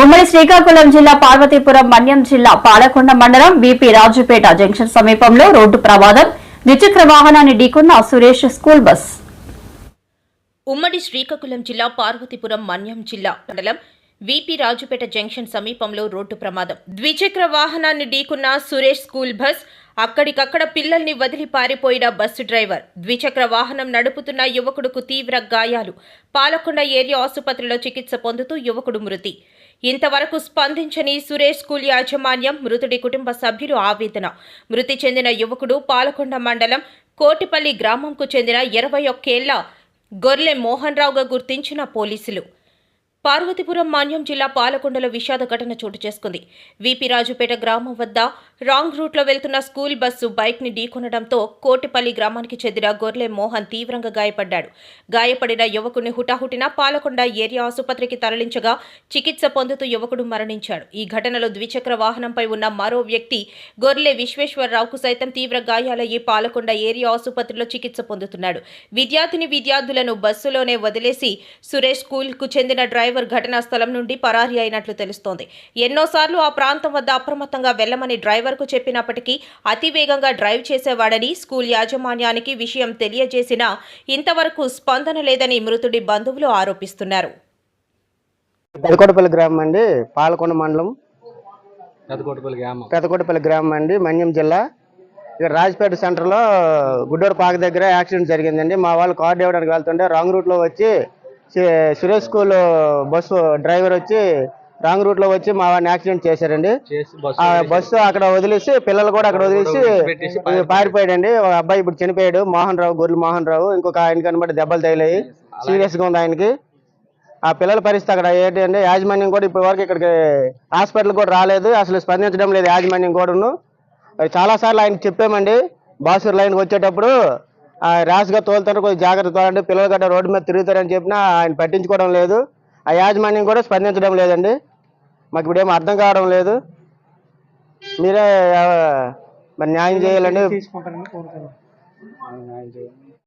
ఉమ్మడి శ్రీకాకుళం జిల్లా పార్వతీపురం మన్యం జిల్లా పాలకొండ మండలం బీపీ రాజుపేట జంక్షన్ సమీపంలో రోడ్డు ప్రమాదం. ద్విచక్ర వాహనాన్ని ఢీకొన్న సురేష్ స్కూల్ బస్. ఉమ్మడి శ్రీకాకుళం జిల్లా పార్వతీపురం మన్యం జిల్లా మండలం వీపీ రాజుపేట జంక్షన్ సమీపంలో రోడ్డు ప్రమాదం. ద్విచక్ర వాహనాన్ని ఢీకున్న సురేష్ స్కూల్ బస్ అక్కడికక్కడ పిల్లల్ని వదిలి పారిపోయిన బస్సు డ్రైవర్. ద్విచక్ర వాహనం నడుపుతున్న యువకుడుకు తీవ్ర గాయాలు. పాలకొండ ఏరియా ఆసుపత్రిలో చికిత్స పొందుతూ యువకుడు మృతి. ఇంతవరకు స్పందించని సురేష్ స్కూల్ యాజమాన్యం మృతుడి కుటుంబ సభ్యులు ఆవేదన. మృతి చెందిన యువకుడు పాలకొండ మండలం కోటిపల్లి గ్రామంకు చెందిన ఇరవై ఒక్కేళ్ళ గొర్లె మోహన్ రావుగా గుర్తించిన పోలీసులు. పార్వతీపురం మాన్యం జిల్లా పాలకొండలో విషాద ఘటన చోటు చేసుకుంది. విపి రాజుపేట గ్రామం వద్ద రాంగ్ రూట్లో వెళ్తున్న స్కూల్ బస్సు బైక్ని ఢీకొనడంతో కోటిపల్లి గ్రామానికి చెందిన గొర్లె మోహన్ తీవ్రంగా గాయపడ్డాడు. గాయపడిన యువకుడిని హుటాహుటిన పాలకొండ ఏరియా ఆసుపత్రికి తరలించగా చికిత్స పొందుతూ యువకుడు మరణించాడు. ఈ ఘటనలో ద్విచక్ర వాహనంపై ఉన్న మరో వ్యక్తి గొర్లె విశ్వేశ్వరరావుకు సైతం తీవ్ర గాయాలయ్యి పాలకొండ ఏరియా ఆసుపత్రిలో చికిత్స పొందుతున్నాడు. విద్యార్థిని విద్యార్థులను బస్సులోనే వదిలేసి సురేష్ స్కూల్కు చెందిన డ్రైవర్ ఘటనా స్థలం నుండి పరారీ అయినట్లు తెలుస్తోంది. ఎన్నోసార్లు ఆ ప్రాంతం వద్ద అప్రమత్తంగా వెళ్ళమని డ్రైవర్కు చెప్పినప్పటికీ అతి వేగంగా డ్రైవ్ చేసేవాడని స్కూల్ యాజమాన్యానికి విషయం తెలియజేసినా ఇంతవరకు స్పందన లేదని మృతుడి బంధువులు ఆరోపిస్తున్నారు. పెదకోటపల్లి గ్రామం అండి పాలకొండ మండలం. గ్రామం. పెదకోటపల్లి గ్రామం అండి మన్యం జిల్లా. ఇక్కడ రాజపేట సెంటర్లో గుడ్డూరు పాక దగ్గర యాక్సిడెంట్ జరిగిందండి. మా వాళ్ళు కార్డు ఇవ్వడానికి వెళ్తుంటే రాంగ్ రూట్లో వచ్చి సురేష్ స్కూల్ బస్సు డ్రైవర్ వచ్చి రాంగ్ రూట్లో వచ్చి మా వాడిని యాక్సిడెంట్ చేశారండి. ఆ బస్సు అక్కడ వదిలేసి పిల్లలు కూడా అక్కడ వదిలేసి పారిపోయాడండి. ఒక అబ్బాయి ఇప్పుడు చనిపోయాడు. మోహన్ రావు గొర్రెలు మోహన్ రావు ఇంకొక ఆయన కనబడి దెబ్బలు తగిలాయి. సీరియస్గా ఉంది ఆయనకి. ఆ పిల్లల పరిస్థితి అక్కడ ఏంటి అంటే యాజమాన్యం కూడా ఇప్పటి వరకు ఇక్కడికి హాస్పిటల్ కూడా రాలేదు. అసలు స్పందించడం లేదు యాజమాన్యం కూడాను. చాలా సార్లు ఆయనకి చెప్పామండి. బాసూర్ లైన్కి వచ్చేటప్పుడు ర్యాష్గా తోలుతారు కొంచెం జాగ్రత్త తోలండి. పిల్లలు గట్రా రోడ్డు మీద తిరుగుతారని చెప్పినా ఆయన పట్టించుకోవడం లేదు. ఆ యాజమాన్యం కూడా స్పందించడం లేదండి. మాకు ఇప్పుడేం అర్థం కావడం లేదు. మీరే మరి న్యాయం చేయాలండి.